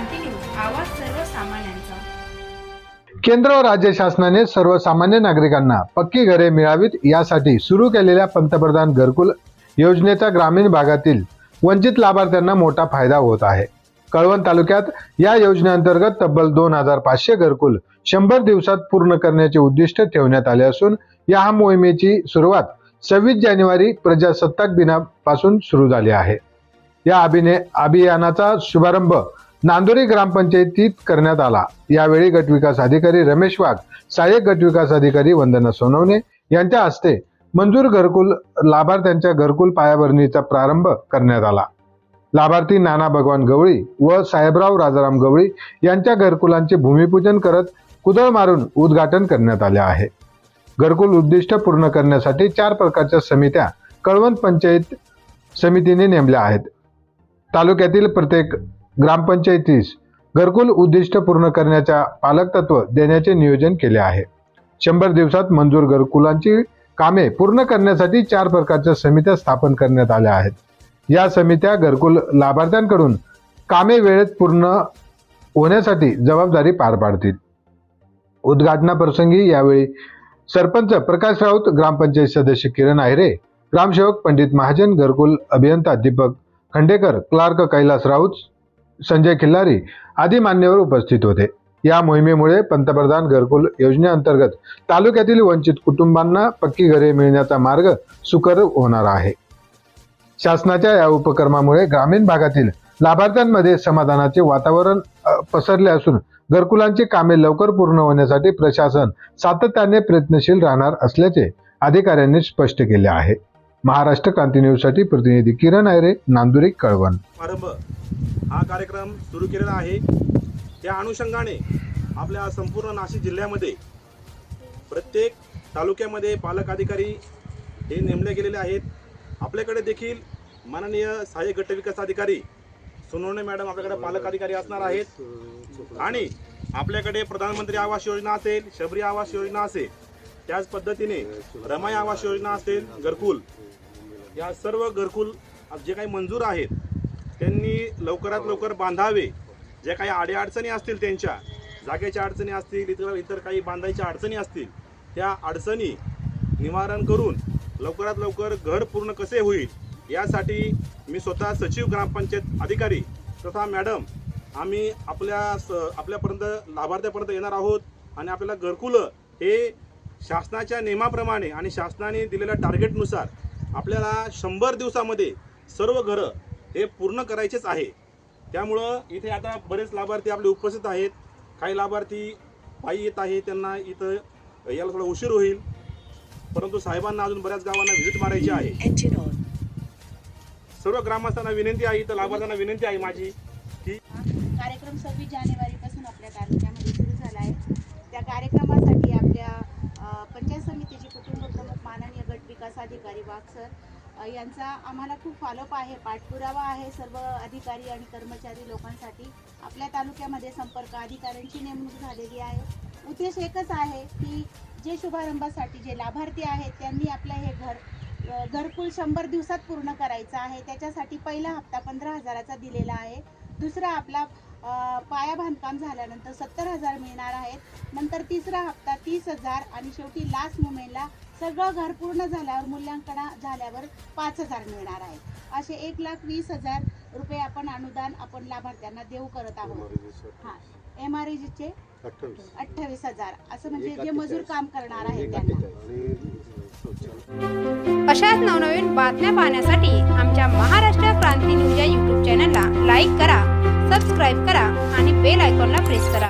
क्रांती news आवाज सर्वसामान्यांचा. केंद्र व राज्य शासनाने सर्वसामान्य नागरिकांना पक्की घरे मिळावीत यासाठी सुरू केलेल्या पंतप्रधान घरकुल योजनेचा ग्रामीण भागातील वंचित लाभार्थ्यांना मोठा फायदा होत आहे. कळवण तालुक्यात या योजनेअंतर्गत तब्बल दोन हजार पाचशे घरकुल शंभर दिवसात पूर्ण करण्याचे उद्दिष्ट ठेवण्यात आले असून या मोहिमेची सुरुवात सव्वीस जानेवारी प्रजासत्ताक दिनापासून सुरू झाली आहे. या अभिने अभियानाचा शुभारंभ नांदोरी ग्रामपंचायतीत करण्यात आला. यावेळी गटविकास अधिकारी रमेश वाघ सहाय्यक गटविकास अधिकारी वंदना सोनवणे यांच्या हस्ते मंजूर घरकुल लाभार्थ्यांच्या घरकुल पायाभरणीचा प्रारंभ करण्यात आला. लाभार्थी नाना भगवान गवळी व साहेबराव राजाराम गवळी यांच्या घरकुलांचे भूमिपूजन करत कुदळ मारून उद्घाटन करण्यात आले आहे. घरकुल उद्दिष्ट पूर्ण करण्यासाठी चार प्रकारच्या समित्या कळवण पंचायत समितीने नेमल्या आहेत. तालुक्यातील प्रत्येक ग्रामपंचायतीस घरकुल उद्दिष्ट पूर्ण करण्याच्या पालक तत्व देण्याचे नियोजन केले आहे. शंभर दिवसात मंजूर घरकुलांची कामे पूर्ण करण्यासाठी चार प्रकारच्या समित्या स्थापन करण्यात आल्या आहेत. या समित्या घरकुल लाभार्थ्यांकडून कामे वेळेत पूर्ण होण्यासाठी जबाबदारी पार पाडतील. उद्घाटनाप्रसंगी यावेळी सरपंच प्रकाश राऊत ग्रामपंचायत सदस्य किरण आहिरे ग्रामसेवक पंडित महाजन घरकुल अभियंता दीपक खंडेकर क्लार्क कैलास राऊत संजय खिल्लारी आदी मान्यवर उपस्थित होते. या मोहिमेमुळे पंतप्रधान घरकुल योजनेअंतर्गत तालुक्यातील वंचित कुटुंबांना पक्की घरे मिळण्याचा मार्ग सुकर होणार आहे. शासनाच्या या उपक्रमामुळे ग्रामीण भागातील लाभार्थ्यांमध्ये समाधानाचे वातावरण पसरले असून घरकुलांची कामे लवकर पूर्ण होण्यासाठी प्रशासन सातत्याने प्रयत्नशील राहणार असल्याचे अधिकाऱ्यांनी स्पष्ट केले आहे. महाराष्ट्र क्रांती न्यूजसाठी प्रतिनिधी किरण आयरे नांदुरी कळवण. प्रारंभ. हा कार्यक्रम सुरू केलेला आहे. त्या अनुषंगाने आपल्या संपूर्ण नाशिक जिल्ह्यामध्ये प्रत्येक तालुक्यामध्ये पालक अधिकारी हे नेमले गेलेले आहेत. आपल्याकडे देखील माननीय सहाय्यक गट विकास अधिकारी सोनवणे मॅडम आपल्याकडे पालक अधिकारी असणार आहेत. आणि आपल्याकडे प्रधानमंत्री आवास योजना असेल शबरी आवास योजना असेल त्याच पद्धतीने रमाई आवास योजना असेल घरकुल या सर्व घरकुल जे काही मंजूर आहेत त्यांनी लवकरात लवकर बांधावे. ज्या काही आड्याअडचणी असतील त्यांच्या जागेच्या अडचणी असतील इतर इतर काही बांधायच्या अडचणी असतील त्या अडचणी निवारण करून लवकरात लवकर घर पूर्ण कसे होईल यासाठी मी स्वतः सचिव ग्रामपंचायत अधिकारी तथा मॅडम आम्ही आपल्या स आपल्यापर्यंत लाभार्थ्यापर्यंत येणार आहोत आणि आपल्याला घरकुलं हे शासनाच्या नियमाप्रमाणे आणि शासनाने दिलेल्या टार्गेटनुसार आपल्याला शंभर दिवसामध्ये सर्व घरं हे पूर्ण करायचेच आहे. त्यामुळं इथे आता बरेच लाभार्थी आपले उपस्थित आहेत. काही लाभार्थी पायी येत आहे त्यांना इथं यायला थोडा उशीर होईल. परंतु साहेबांना अजून बऱ्याच गावांना व्हिजिट मारायची आहे. सर्व ग्रामस्थांना विनंती आहे इथं लाभार्थ्यांना विनंती आहे माझी की कार्यक्रम सव्वीस जानेवारीपासून आपल्या तालुक्यामध्ये सुरू झाला आहे. त्या कार्यक्रमासाठी आपल्या पंचायत समितीचे विकास अधिकारी वाघ सर यांचा आम्हाला खूप फॉलोअप आहे. पाठपुरावा आहे सर्व अधिकारी आणि कर्मचारी लोकांसाठी. आपल्या तालुक्यामध्ये संपर्क अधिकाऱ्यांची नेमणूक झालेली आहे. उद्देश एकच आहे की जे शुभारंभासाठी जे लाभार्थी आहेत त्यांनी आपलं हे घर घरकुल शंभर दिवसात पूर्ण करायचं आहे. त्याच्यासाठी पहिला हप्ता पंधरा हजाराचा दिलेला आहे. दुसरा आपला पाया बांधकाम झाल्यानंतर सत्तर हजार मिळणार आहेत. नंतर तिसरा हप्ता तीस हजार आणि शेवटी लास्ट मुमेंटला सगळं घर पूर्ण झाल्यावर मूल्यांकन झाल्यावर पाच हजार मिळणार आहेत असे एक लाख वीस हजार रुपये आपण अनुदान आपण लाभार्थ्यांना देऊ करत आहोत. हां एम आर चे अठ्ठावीस. हजार. असं म्हणजे जे मजूर काम करणार आहेत त्यांना. अशाच नवनवीन बातम्या पाहण्यासाठी आमच्या महाराष्ट्र क्रांती न्यूज या यूट्यूब चॅनलला लाईक करा सबस्क्राईब करा आणि बेल आयकॉनला प्रेस करा.